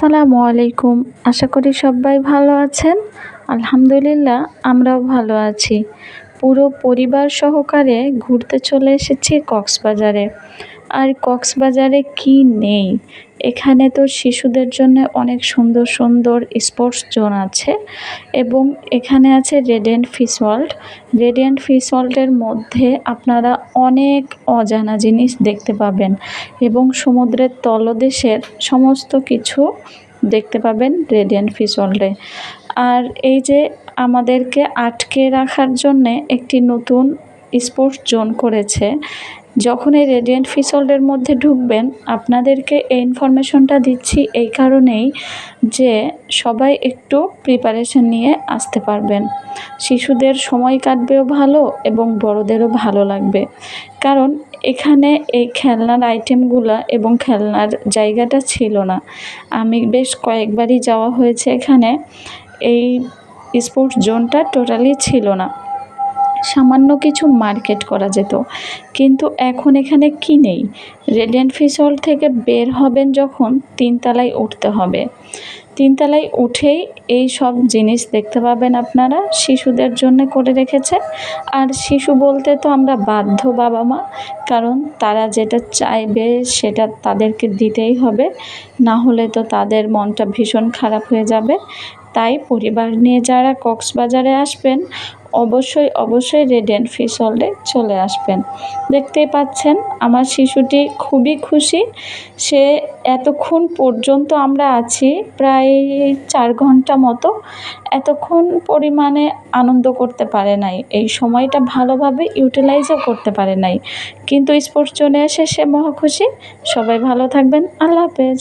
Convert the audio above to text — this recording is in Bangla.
আসসালামু আলাইকুম। আশা করি সবাই ভালো আছেন। আলহামদুলিল্লাহ, আমরাও ভালো আছি। পুরো পরিবার সহকারে ঘুরতে চলে এসেছি কক্সবাজারে। আর কক্সবাজারে কি নেই? এখানে তো শিশুদের জন্য অনেক সুন্দর সুন্দর স্পোর্টস জোন আছে এবং এখানে আছে radiant fish world. Radiant fish ওয়ার্ল্ডের মধ্যে আপনারা অনেক অজানা জিনিস দেখতে পাবেন এবং সমুদ্রের তলদেশের সমস্ত কিছু দেখতে পাবেন রেডিয়েন্ট ফিশ ওয়ার্ল্ডে। আর এই যে আমাদেরকে আটকে রাখার জন্যে একটি নতুন স্পোর্টস জোন করেছে যখন এই রেডিয়েন্ট ফিসল্ডের মধ্যে ঢুকবেন, আপনাদেরকে এই ইনফরমেশনটা দিচ্ছি এই কারণেই যে সবাই একটু প্রিপারেশন নিয়ে আসতে পারবেন। শিশুদের সময় কাটবেও ভালো এবং বড়দেরও ভালো লাগবে। কারণ এখানে এই খেলনার আইটেমগুলো এবং খেলনার জায়গাটা ছিল না। আমি বেশ কয়েকবারই যাওয়া হয়েছে এখানে। এই স্পোর্টস জোনটা টোটালি ছিল না। সামান্য কিছু মার্কেট করা যেত। কিন্তু এখন এখানে কি নেই? রেডিয়েন্ট ফিসল থেকে বের হবেন যখন তিনতলায় উঠতে হবে। তিনতলায় উঠেই এই সব জিনিস দেখতে পাবেন আপনারা। শিশুদের জন্য করে রেখেছে। আর শিশু বলতে তো আমরা বাধ্য বাবা মা, কারণ তারা যেটা চাইবে সেটা তাদেরকে দিতেই হবে। না হলে তো তাদের মনটা ভীষণ খারাপ হয়ে যাবে। তাই পরিবার নিয়ে যারা কক্সবাজারে আসবেন, অবশ্যই অবশ্যই রেডিয়েন্ট ফিশ হলে চলে আসবেন। দেখতেই পাচ্ছেন, আমার শিশুটি খুবই খুশি। সে এতক্ষণ পর্যন্ত আমরা আছি প্রায় চার ঘণ্টা মতো, এতক্ষণ পরিমাণে আনন্দ করতে পারে নাই। এই সময়টা ভালোভাবে ইউটিলাইজও করতে পারে নাই। কিন্তু স্পোর্টস জোনে এসে সে মহাখুশি। সবাই ভালো থাকবেন। আল্লাহ হাফেজ।